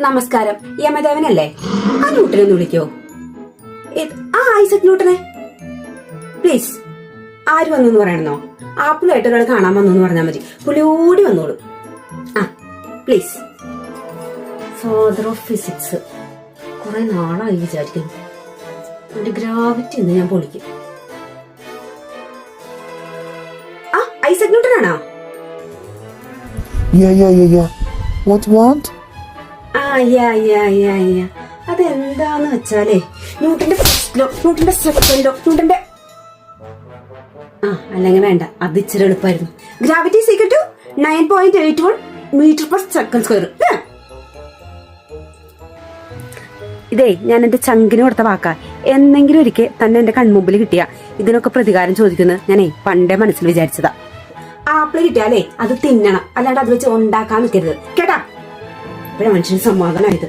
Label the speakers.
Speaker 1: നമസ്കാരം യമദേവനല്ലേ? ആ ന്യൂട്ടനെ ഒന്ന് വിളിക്കോ ആ ഐസക് ന്യൂട്ടനെ. പ്ലീസ് ആര് വന്നു പറയണമെന്നോ ആപ്പിളായിട്ട് ഒരാൾ കാണാൻ വന്നു എന്ന് പറഞ്ഞാൽ മതി. പുള്ളി ഓടി വന്നോളൂ. ആ പ്ലീസ്. ഫാദർ ഓഫ് ഫിസിക്സ് കുറെ നാളായി വിചാരിക്കുന്നു. എന്റെ ഗ്രാവിറ്റി എന്ന് ഞാൻ പൊളിക്കും. ആ Isaac ന്യൂട്ടനാണോ?
Speaker 2: Yeah, yeah, yeah, yeah. What, what?
Speaker 1: ആ യാ യാ യാ അതെന്താന്ന് വെച്ചാലേ ന്യൂട്ടന്റെ ഫസ്റ്റിലോ ന്യൂട്ടന്റെ സെക്കൻഡിലോ ന്യൂട്ടന്റെ ആ അല്ലെങ്കിൽ വേണ്ട അത് ഇച്ചിരി എളുപ്പമായിരുന്നു. Gravity secret to nine point eight one meter per second square ഇതേ ഞാൻ എന്റെ ചങ്കിന് കൊടുത്ത വാക്കാ. എന്നെങ്കിലും ഒരിക്കൽ തന്നെ എന്റെ കൺമുമ്പിൽ കിട്ടിയ. ഇതിനൊക്കെ പ്രതികാരം ചോദിക്കുന്നത് ഞാനേ പണ്ടേ മനസ്സിൽ വിചാരിച്ചതാ. ആപ്പിൾ കിട്ടിയാലേ അത് തിന്നണം. അല്ലാണ്ട് അത് വെച്ച് ഉണ്ടാക്കാൻ നിൽക്കരുത്. 不让吃上妈妈那的。